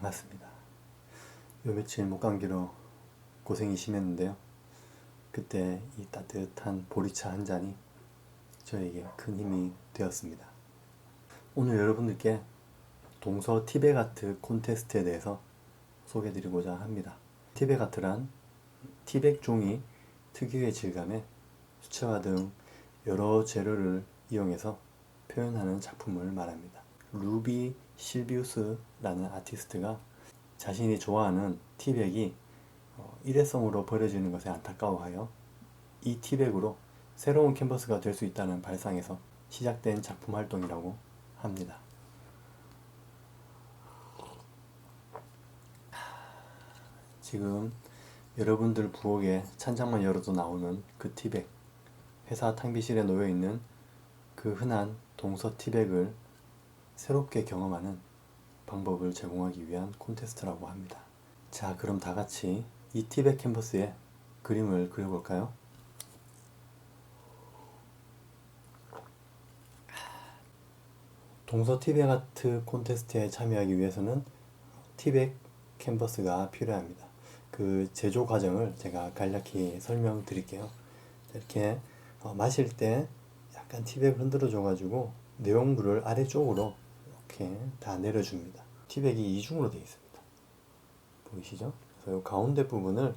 반갑습니다. 요 며칠 목감기로 고생이 심했는데요. 그때 이 따뜻한 보리차 한 잔이 저에게 큰 힘이 되었습니다. 오늘 여러분들께 동서 티베가트 콘테스트에 대해서 소개드리고자 합니다. 티베가트란 티백 종이 특유의 질감에 수채화 등 여러 재료를 이용해서 표현하는 작품을 말합니다. 루비 실비우스라는 아티스트가 자신이 좋아하는 티백이 어, 일회성으로 버려지는 것에 안타까워하여 이 티백으로 새로운 캔버스가 될 수 있다는 발상에서 시작된 작품 활동이라고 합니다. 지금 여러분들 부엌에 찬장만 열어도 나오는 그 티백 회사 탕비실에 놓여 있는 그 흔한 동서 티백을 새롭게 경험하는 방법을 제공하기 위한 콘테스트라고 합니다. 자, 그럼 다 같이 이 티백 캔버스에 그림을 그려볼까요? 동서 티백 아트 콘테스트에 참여하기 위해서는 티백 캔버스가 필요합니다. 그 제조 과정을 제가 간략히 설명드릴게요. 이렇게 어, 마실 때 약간 티백을 흔들어 줘가지고 내용물을 아래쪽으로 이렇게 다 내려줍니다. 티백이 이중으로 되어 있습니다. 보이시죠? 그래서 이 가운데 부분을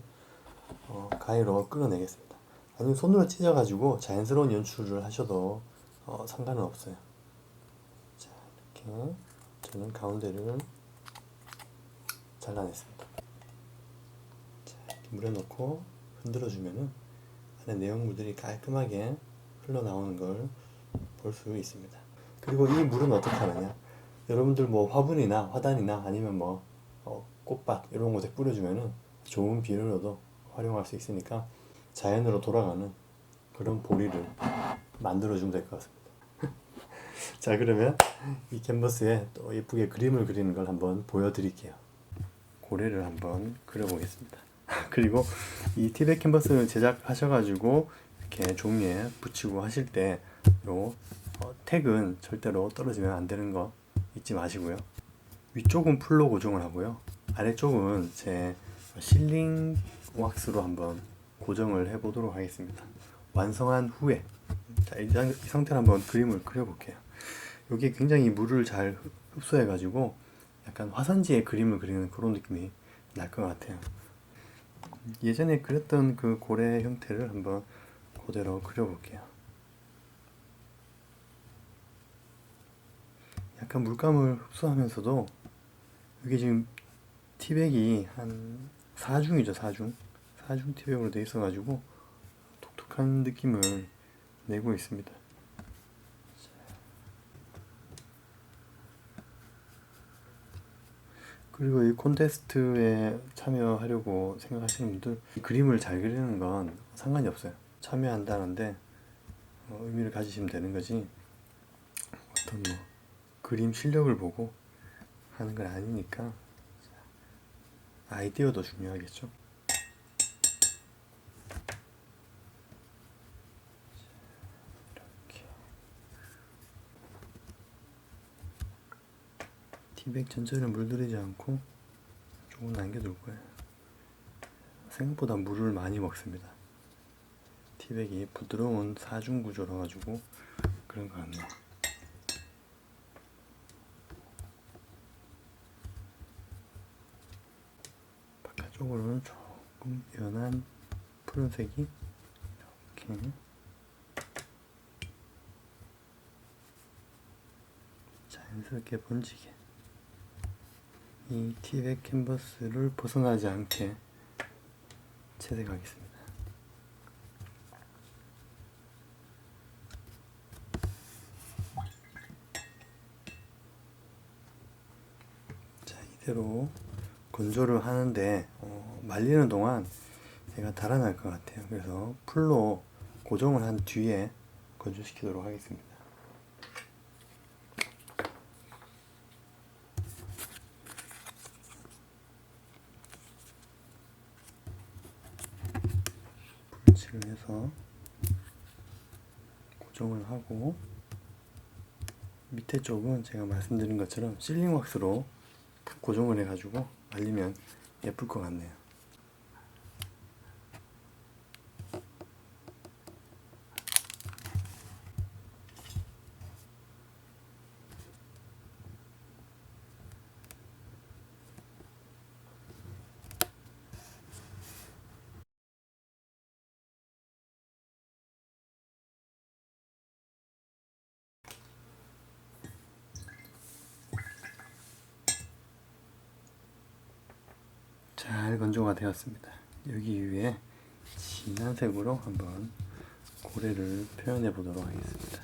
어, 가위로 끌어내겠습니다. 아니면 손으로 찢어가지고 자연스러운 연출을 하셔도 어, 상관은 없어요. 자, 이렇게 저는 가운데를 잘라냈습니다. 자, 물에 넣고 흔들어 주면은 안에 내용물들이 깔끔하게 흘러나오는 걸 볼 수 있습니다. 그리고 이 물은 어떻게 하느냐? 여러분들 뭐 화분이나 화단이나 아니면 뭐 어, 꽃밭 이런 곳에 뿌려주면은 좋은 비료로도 활용할 수 있으니까 자연으로 돌아가는 그런 보리를 만들어주면 될 것 같습니다. 자 그러면 이 캔버스에 또 예쁘게 그림을 그리는 걸 한번 보여드릴게요. 고래를 한번 그려보겠습니다. 그리고 이 티백 캔버스 제작하셔가지고 이렇게 종이에 붙이고 하실 때요 어, 택은 절대로 떨어지면 안 되는 거 잊지 마시고요. 위쪽은 풀로 고정을 하고요. 아래쪽은 제 실링 왁스로 한번 고정을 해보도록 하겠습니다. 완성한 후에 자, 이, 상- 이 상태로 한번 그림을 그려볼게요. 여기 굉장히 물을 잘 흡- 흡수해가지고 약간 화산지에 그림을 그리는 그런 느낌이 날 것 같아요. 예전에 그렸던 그 고래 형태를 한번 그대로 그려볼게요. 약간 물감을 흡수하면서도 이게 지금 티백이 한 4중이죠, 4중. 4중 티백으로 돼 있어 가지고 독특한 느낌을 내고 있습니다. 그리고 이 콘테스트에 참여하려고 생각하시는 분들 이 그림을 잘 그리는 건 상관이 없어요. 참여한다는데 어, 의미를 가지시면 되는 거지 어떤 뭐 그림 실력을 보고 하는 건 아니니까 아이디어도 중요하겠죠. 이렇게 티백 전체를 물들이지 않고 조금 남겨둘 거예요. 생각보다 물을 많이 먹습니다. 티백이 부드러운 사중 구조라 가지고 그런 것 같네요. 바깥쪽으로는 조금 연한 푸른색이 이렇게 자연스럽게 번지게 이 티백 캔버스를 벗어나지 않게 채색하겠습니다. 자 이대로 건조를 하는데 어, 말리는 동안 얘가 달아날 것 같아요. 그래서 풀로 고정을 한 뒤에 건조시키도록 하겠습니다. 불칠을 해서 고정을 하고 밑에 쪽은 제가 말씀드린 것처럼 실링 왁스로 고정을 해가지고 말리면 예쁠 것 같네요. 잘 건조가 되었습니다. 여기 위에 진한 색으로 한번 고래를 표현해 보도록 하겠습니다.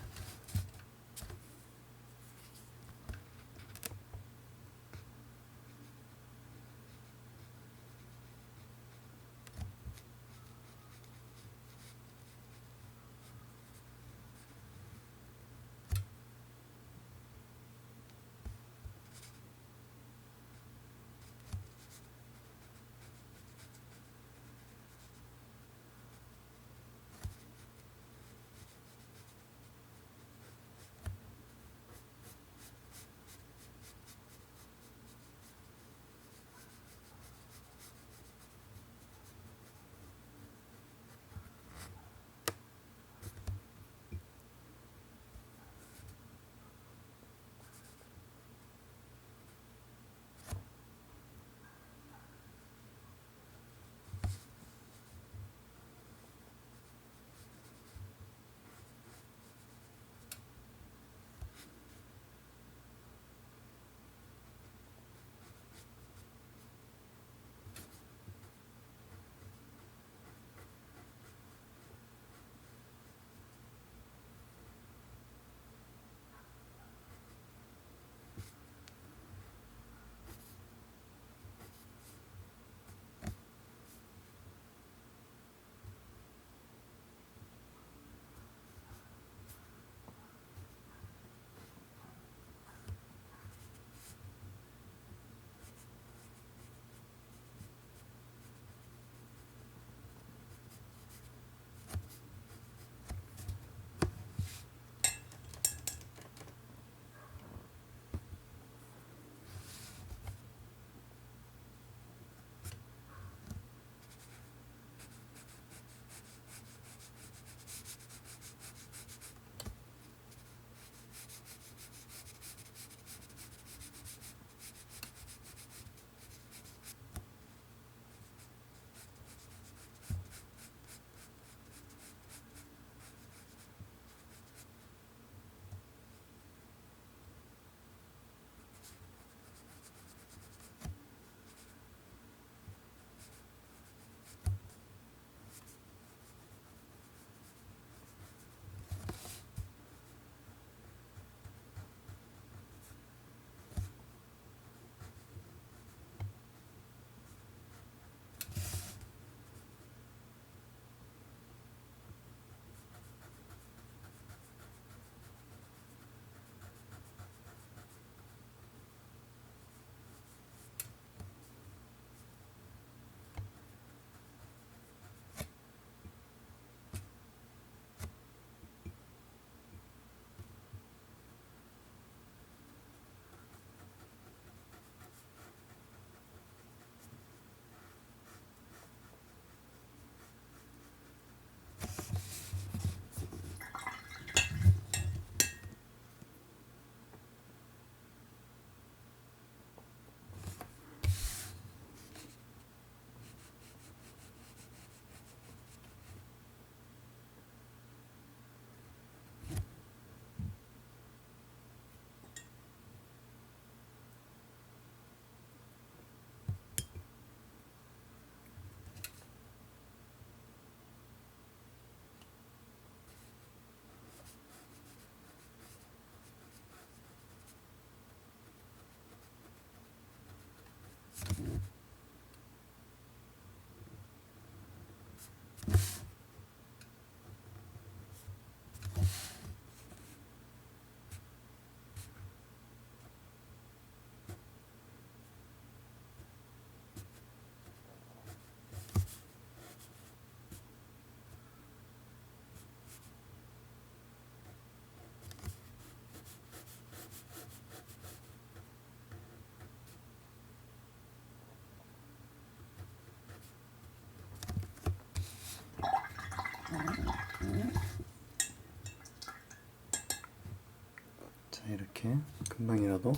이렇게 금방이라도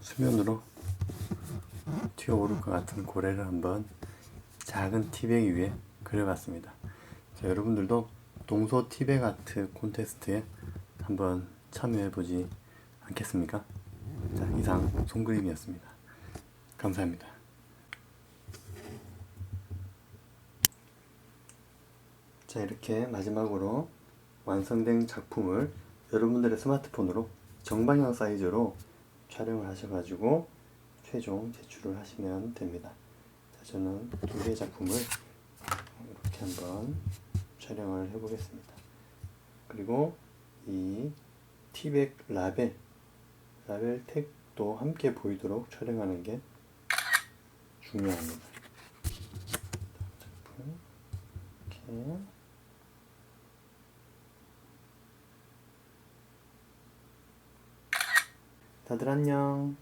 수면으로 튀어오를 것 같은 고래를 한번 작은 티백 위에 그려봤습니다. 자, 여러분들도 동서 티백 아트 콘테스트에 한번 참여해보지 않겠습니까? 자, 이상 손그림이었습니다. 감사합니다. 자, 이렇게 마지막으로 완성된 작품을 여러분들의 스마트폰으로 정방향 사이즈로 촬영을 하셔가지고 최종 제출을 하시면 됩니다. 자, 저는 두 개의 작품을 이렇게 한번 촬영을 해보겠습니다. 그리고 이 티백 라벨, 라벨 택도 함께 보이도록 촬영하는 게 중요합니다. 이렇게 다들 안녕.